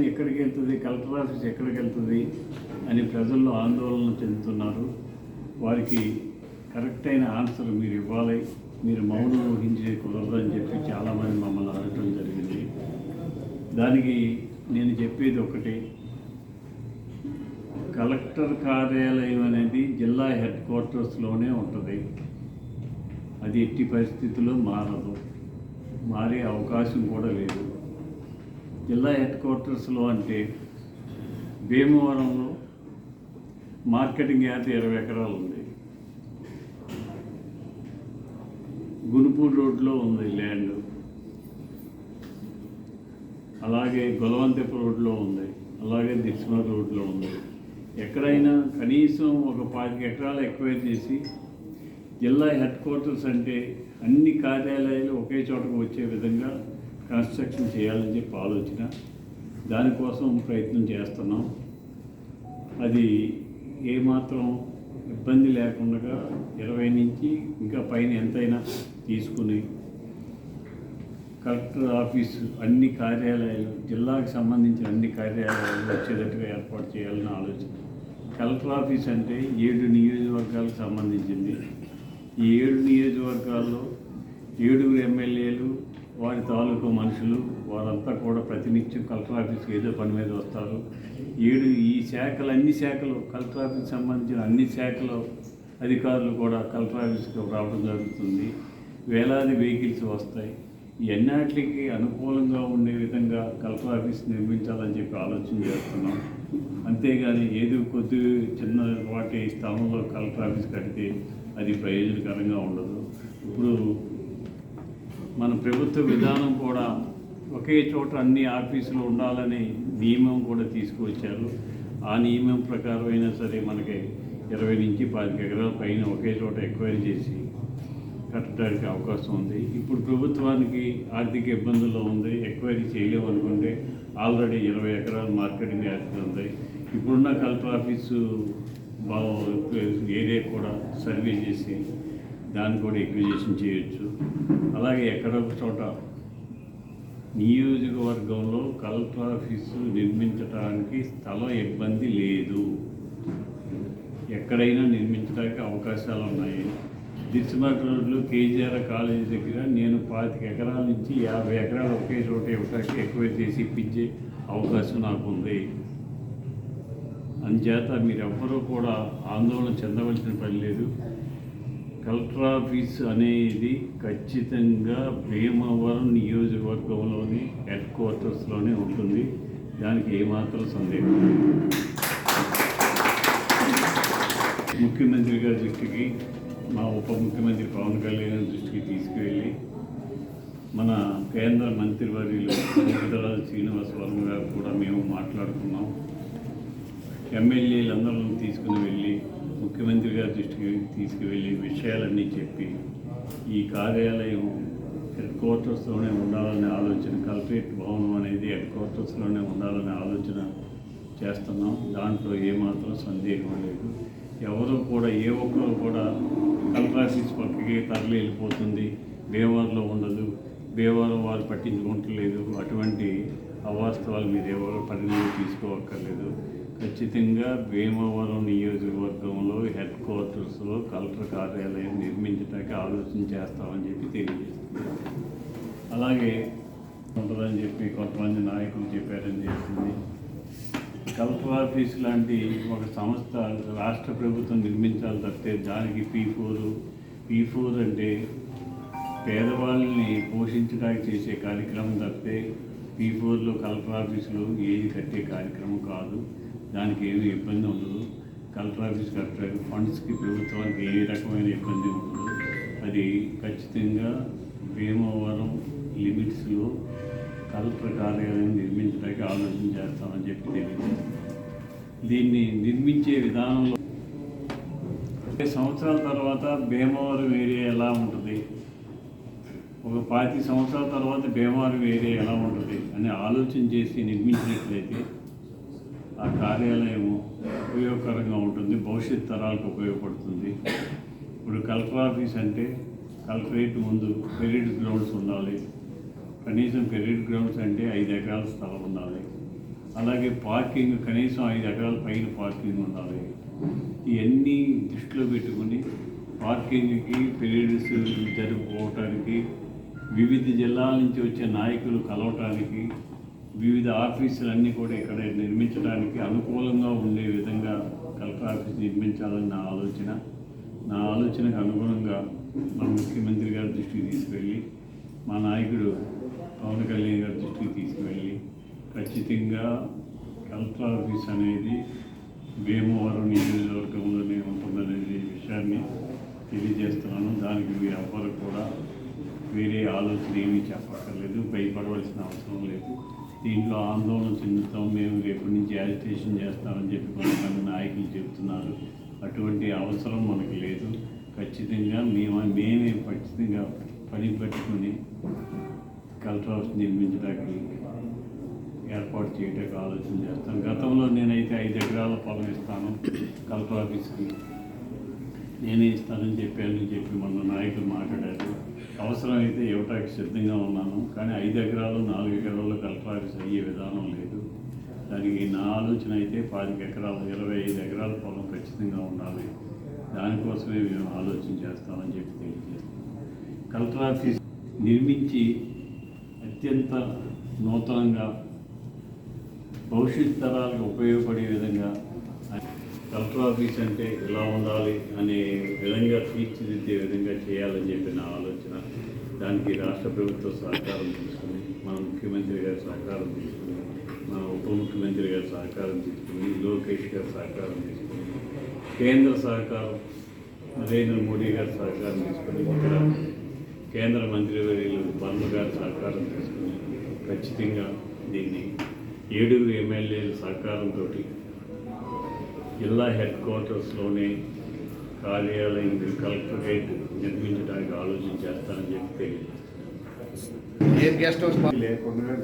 ఎక్కడికి వెళ్తుంది collector office ఎక్కడికి వెళ్తుంది అని ప్రజల్లో ఆందోళన చెందుతున్నారు. వారికి కరెక్ట్ అయిన ఆన్సర్ మీరు ఇవ్వాలి. మీరు మౌనం ఊహించే కుదరదు అని చెప్పి చాలామంది మమ్మల్ని అడగటం జరిగింది. దానికి నేను చెప్పేది ఒకటి. కలెక్టర్ కార్యాలయం అనేది జిల్లా హెడ్ క్వార్టర్స్లోనే ఉంటుంది. అది ఎట్టి పరిస్థితుల్లో మారదు. మారే అవకాశం కూడా లేదు. జిల్లా హెడ్ క్వార్టర్స్లో అంటే భీమవరంలో మార్కెటింగ్ యార్డ్ ఇరవై ఎకరాలు ఉంది. గునుపూర్ రోడ్లో ఉంది ల్యాండ్. అలాగే గొలవంతెప్ప రోడ్లో ఉంది. అలాగే దిక్స్మ రోడ్లో ఉంది. ఎక్కడైనా కనీసం ఒక పాతిక ఎకరాలు ఎక్వైర్ చేసి జిల్లా హెడ్ క్వార్టర్స్ అంటే అన్ని కార్యాలయాలు ఒకే చోటకు వచ్చే విధంగా కన్స్ట్రక్షన్ చేయాలని చెప్పి ఆలోచన. దానికోసం ప్రయత్నం చేస్తున్నాం. అది ఏమాత్రం ఇబ్బంది లేకుండా ఇరవై నుంచి ఇంకా పైన ఎంతైనా తీసుకుని కలెక్టర్ ఆఫీసు అన్ని కార్యాలయాలు జిల్లాకు సంబంధించిన అన్ని కార్యాలయాలు వచ్చేటట్టుగా ఏర్పాటు చేయాలని ఆలోచన. కలెక్టర్ ఆఫీస్ అంటే ఏడు నియోజకవర్గాలకు సంబంధించింది. ఈ ఏడు నియోజకవర్గాల్లో ఏడుగురు ఎమ్మెల్యేలు వారి తాలూకు మనుషులు వారంతా కూడా ప్రతినిత్యం కలెక్టర్ ఆఫీస్కి ఏదో పని మీద వస్తారు. ఏడు ఈ శాఖలు అన్ని శాఖలు కలెక్టర్ ఆఫీస్కి సంబంధించిన అన్ని శాఖలు అధికారులు కూడా కలెక్టర్ ఆఫీస్కి రావడం జరుగుతుంది. వేలాది వెహికల్స్ వస్తాయి. ఎన్నాటికి అనుకూలంగా ఉండే విధంగా కలెక్టర్ ఆఫీస్ నిర్మించాలని చెప్పి ఆలోచన చేస్తున్నాం. అంతేగాని ఏదో కొద్ది చిన్న వాటి స్థలంలో కలెక్టర్ ఆఫీస్ కడితే అది ప్రయోజనకరంగా ఉండదు. ఇప్పుడు మన ప్రభుత్వ విధానం కూడా ఒకే చోట అన్ని ఆఫీసులు ఉండాలని నియమం కూడా తీసుకువచ్చారు. ఆ నియమం ప్రకారం అయినా సరే మనకి ఇరవై నుంచి పది ఎకరాల పైన ఒకే చోట ఎక్వైరీ చేసి కట్టడానికి అవకాశం ఉంది. ఇప్పుడు ప్రభుత్వానికి ఆర్థిక ఇబ్బందుల్లో ఉంది. ఎక్వైరీ చేయలేము అనుకుంటే ఆల్రెడీ ఇరవై ఎకరాల మార్కెటింగ్ యాక్ట్ ఉంది. ఇప్పుడున్న కలెక్టర్ ఆఫీసు బా ఏరియా కూడా సర్వే చేసి దాన్ని కూడా ఎక్విజేషన్ చేయొచ్చు. అలాగే ఎక్కడ ఒక చోట నియోజకవర్గంలో కలెక్టర్ ఆఫీసు నిర్మించడానికి స్థలం ఇబ్బంది లేదు. ఎక్కడైనా నిర్మించడానికి అవకాశాలు ఉన్నాయి. దిశమాట్ రోడ్లో కేజీఆర్ కాలేజీ దగ్గర నేను పాతిక ఎకరాల నుంచి యాభై ఎకరాలు ఒకే చోట ఇవ్వడానికి ఎక్కువ చేసి ఇప్పించే అవకాశం నాకు ఉంది. అందుచేత మీరెవ్వరూ కూడా ఆందోళన చెందవలసిన పని లేదు. కలెక్టర్ ఆఫీస్ అనేది ఖచ్చితంగా భీమవరం నియోజకవర్గంలోని హెడ్ క్వార్టర్స్లోనే ఉంటుంది. దానికి ఏమాత్రం సందేహం ముఖ్యమంత్రి గారి దృష్టికి మా ఉప ముఖ్యమంత్రి పవన్ కళ్యాణ్ దృష్టికి తీసుకువెళ్ళి మన కేంద్ర మంత్రివర్యులు శ్రీనివాస వర్మ గారు కూడా మేము మాట్లాడుకున్నాం. ఎమ్మెల్యేలందరం తీసుకుని వెళ్ళి ముఖ్యమంత్రి గారి దృష్టికి తీసుకువెళ్ళి విషయాలన్నీ చెప్పి ఈ కార్యాలయం హెడ్ క్వార్టర్స్లోనే ఉండాలనే ఆలోచన కలెక్టరేట్ భవనం అనేది హెడ్ క్వార్టర్స్లోనే ఉండాలనే ఆలోచన చేస్తున్నాం. దాంట్లో ఏమాత్రం సందేహం లేదు. ఎవరు కూడా ఏ ఒక్కరు కూడా కలెక్టర్ ఆఫీస్ పక్కకి తరలి వెళ్ళిపోతుంది భీమవరంలో ఉండదు. భీమవరం వారు పట్టించుకుంటలేదు. అటువంటి అవాస్తవాలు మీరు ఎవరు పరిణామం తీసుకోవక్కర్లేదు. ఖచ్చితంగా భీమవరం నియోజకవర్గంలో హెడ్ క్వార్టర్స్లో కలెక్టర్ కార్యాలయం నిర్మించడానికి ఆలోచన చేస్తామని చెప్పి తెలియజేస్తుంది. అలాగే ఉంటుందని చెప్పి కొంతమంది నాయకులు చెప్పారని చెప్తుంది కలెక్టర్ ఆఫీస్ లాంటి ఒక సంస్థ రాష్ట్ర ప్రభుత్వం నిర్మించాలి తప్పితే దానికి పీ ఫోర్ పీ ఫోర్ అంటే పేదవాళ్ళని పోషించడానికి చేసే కార్యక్రమం తప్పితే పీ ఫోర్లో కలెక్టర్ ఆఫీసులో ఏది కట్టే కార్యక్రమం కాదు. దానికి ఏమి ఇబ్బంది ఉండదు. కలెక్టర్ ఆఫీస్ కలెక్టర్ ఫండ్స్కి ప్రభుత్వానికి ఏ రకమైన ఇబ్బంది ఉండదు. అది ఖచ్చితంగా భీమవరం లిమిట్స్లో కలెక్టర్ కార్యాలయం నిర్మించడానికి ఆలోచన చేస్తామని చెప్పి తెలియజేస్తాం దీన్ని నిర్మించే విధానంలో సంవత్సరాల తర్వాత భీమవరం ఏరియా ఎలా ఉంటుంది? ఒక పాతి సంవత్సరాల తర్వాత భీమవరం ఏరియా ఎలా ఉంటుంది? అని ఆలోచన చేసి నిర్మించినట్లయితే ఆ కార్యాలయం ఉపయోగకరంగా ఉంటుంది భవిష్యత్ తరాలకు ఉపయోగపడుతుంది. ఇప్పుడు కలెక్టర్ ఆఫీస్ అంటే కలెక్టరేట్ ముందు పెరీడ్ గ్రౌండ్స్ ఉండాలి. కనీసం పెరీడ్ గ్రౌండ్స్ అంటే ఐదు ఎకరాల స్థలం ఉండాలి. అలాగే పార్కింగ్ కనీసం ఐదు ఎకరాల పైన పార్కింగ్ ఉండాలి. ఇవన్నీ దృష్టిలో పెట్టుకుని పార్కింగ్కి పీరియడ్స్ జరుపుకోవటానికి వివిధ జిల్లాల నుంచి వచ్చే నాయకులు కలవటానికి వివిధ ఆఫీసులన్నీ కూడా ఇక్కడ నిర్మించడానికి అనుకూలంగా ఉండే విధంగా కలెక్టర్ ఆఫీస్ నిర్మించాలని నా ఆలోచన. నా ఆలోచనకు అనుగుణంగా మన ముఖ్యమంత్రి గారి దృష్టికి తీసుకెళ్ళి మా నాయకుడు పవన్ కళ్యాణ్ గారి దృష్టికి తీసుకువెళ్ళి ఖచ్చితంగా కలెక్టర్ ఆఫీస్ అనేది భీమవరం నియోజకవర్గంలోనే ఉంటుందనేది విషయాన్ని తెలియజేస్తున్నాను. దానికి మీరు ఎవ్వరు కూడా వేరే ఆలోచన ఏమీ చెప్పక్కర్లేదు భయపడవలసిన అవసరం లేదు. దీంట్లో ఆందోళన చెందుతాం మేము రేపటి నుంచి యాజిటేషన్ చేస్తామని చెప్పి కొంతమంది నాయకులు చెప్తున్నారు. అటువంటి అవసరం మనకు లేదు. ఖచ్చితంగా మేము మేమే ఖచ్చితంగా పని పెట్టుకుని కలెక్టర్ హౌస్ నిర్మించడానికి ఏర్పాటు చేయడానికి ఆలోచన చేస్తాను గతంలో నేనైతే ఐదు ఎకరాల పొలం ఇస్తాను కలెక్టర్ ఆఫీస్కి. నేనే ఇస్తానని చెప్పానని చెప్పి మన నాయకులు మాట్లాడారు. అవసరమైతే ఇవ్వటానికి సిద్ధంగా ఉన్నాను. కానీ ఐదు ఎకరాలు నాలుగు ఎకరాలు కలెక్టర్ ఆఫీస్ అయ్యే విధానం లేదు. దానికి నా ఆలోచన అయితే పాతిక ఎకరాలు ఇరవై ఐదు ఎకరాల పొలం ఖచ్చితంగా ఉండాలి. దానికోసమే మేము ఆలోచన చేస్తామని చెప్పి తెలియజేస్తాం కలెక్టర్ ఆఫీస్ నిర్మించి అత్యంత నూతనంగా భవిష్యత్ తరాలకు ఉపయోగపడే విధంగా కలెక్టర్ ఆఫీస్ అంటే ఎలా ఉండాలి అనే విధంగా తీర్చిదిద్దే విధంగా చేయాలని చెప్పి నా ఆలోచన. దానికి రాష్ట్ర ప్రభుత్వ సహకారం తీసుకుని మన ముఖ్యమంత్రి గారి సహకారం తీసుకుని మన ఉప ముఖ్యమంత్రి గారి సహకారం తీసుకుని లోకేష్ గారి సహకారం తీసుకుని కేంద్ర సహకారం నరేంద్ర మోడీ గారి సహకారం తీసుకుని ఇక్కడ కేంద్ర మంత్రివర్యులు వర్మ గారి సహకారం తీసుకుని ఖచ్చితంగా దీన్ని ఏడుగురు ఎమ్మెల్యేల సహకారంతో జిల్లా హెడ్ క్వార్టర్స్లోనే కార్యాలయం కలెక్టరేట్ నిర్మించడానికి ఆలోచన చేస్తానని చెప్పి లేకుండా